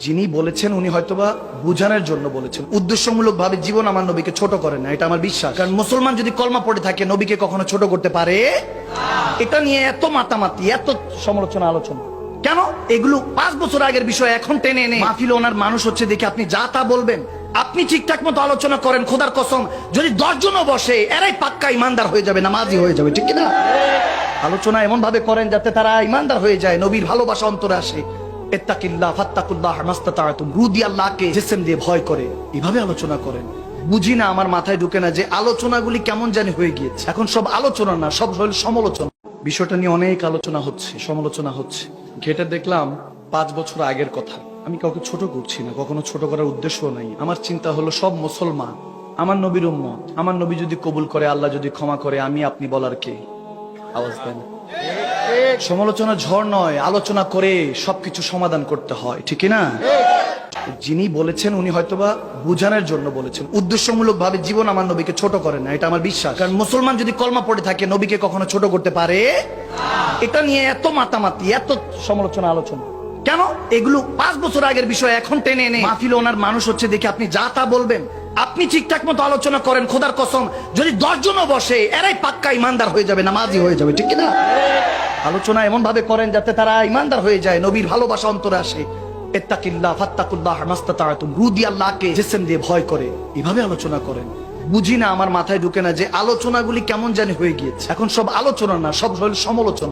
যিনি বলেছেন, উনি হয়তোবা বুঝানোর জন্য বলেছেন। উদ্দেশ্যমূলক ভাবে জীবন আমার নবীকে ছোট করে না, এটা আমার বিশ্বাস। কারণ মুসলমান যদি কলমা পড়ে থাকে, নবীকে কখনো ছোট করতে পারে এটা নিয়ে এত মাতামাতি, এত সমালোচনা, আলোচনা। কেন? এগুলো পাঁচ বছর আগের বিষয়, এখন টেনে এনে। মাহফিল ওনার মানুষ হচ্ছে দেখে আপনি যা তা বলবেন, আপনি ঠিকঠাক মতো আলোচনা করেন, খোদার কসম। যদি দশজনও বসে, এরাই পাক্কা ইমানদার হয়ে যাবে, নামাজি হয়ে যাবে, ঠিক না আলোচনা এমন ভাবে করেন যাতে তারা ইমানদার হয়ে যায়, নবীর ভালোবাসা অন্তরে আসে। না আমার মাথায় না যে কেমন হয়ে গিয়েছে। এখন সব আলোচনা না, সব আলোচনা হচ্ছে, সমালোচনা হচ্ছে। ঘেটে দেখলাম পাঁচ বছর আগের কথা। আমি কাউকে ছোট করছি না, কখনো ছোট করার উদ্দেশ্য নাই। আমার চিন্তা হলো সব মুসলমান। আমার নবীর উম্মত। আমার নবী যদি কবুল করে, আল্লাহ যদি ক্ষমা করে, আমি আপনি বলার কে? আওয়াজ দেন। সমালোচনা ঝড় নয় আলোচনা করে সবকিছু সমাধান করতে হয় ঠিক না যিনি বলেছেন উনি হয়তোবা বুঝানোর জন্য বলেছেন। উদ্দেশ্যমূলক ভাবে জীবন আমার নবীকে ছোট করে না এটা আমার বিশ্বাস। কারণ মুসলমান যদি কলমা পড়ে থাকে নবীকে কখনো ছোট করতে পারে এটা নিয়ে এত মাতামাতি এত সমালোচনা আলোচনা। কেন? এগুলো পাঁচ বছর আগের বিষয় এখন টেনে এনে। মাহফিল ওনার মানুষ হচ্ছে দেখে আপনি যা তা বলবেন। আপনি ঠিকঠাক মতো আলোচনা করেন খোদার কসম। যদি দশজনও বসে এরাই পাক্কা ইমানদার হয়ে যাবে নামাজি হয়ে যাবে ঠিক না আলোচনা এমন ভাবে করেন যাতে তারা ইমানদার হয়ে যায়, নবীর ভালোবাসা অন্তরে আসে। এত্তাকিল্লাহ ভয় করে। এভাবে আলোচনা করেন। আমার মাথায় ঢুকে না যে আলোচনাগুলি কেমন জানি হয়ে গিয়েছে। এখন সব আলোচনা না, সব সমালোচনা।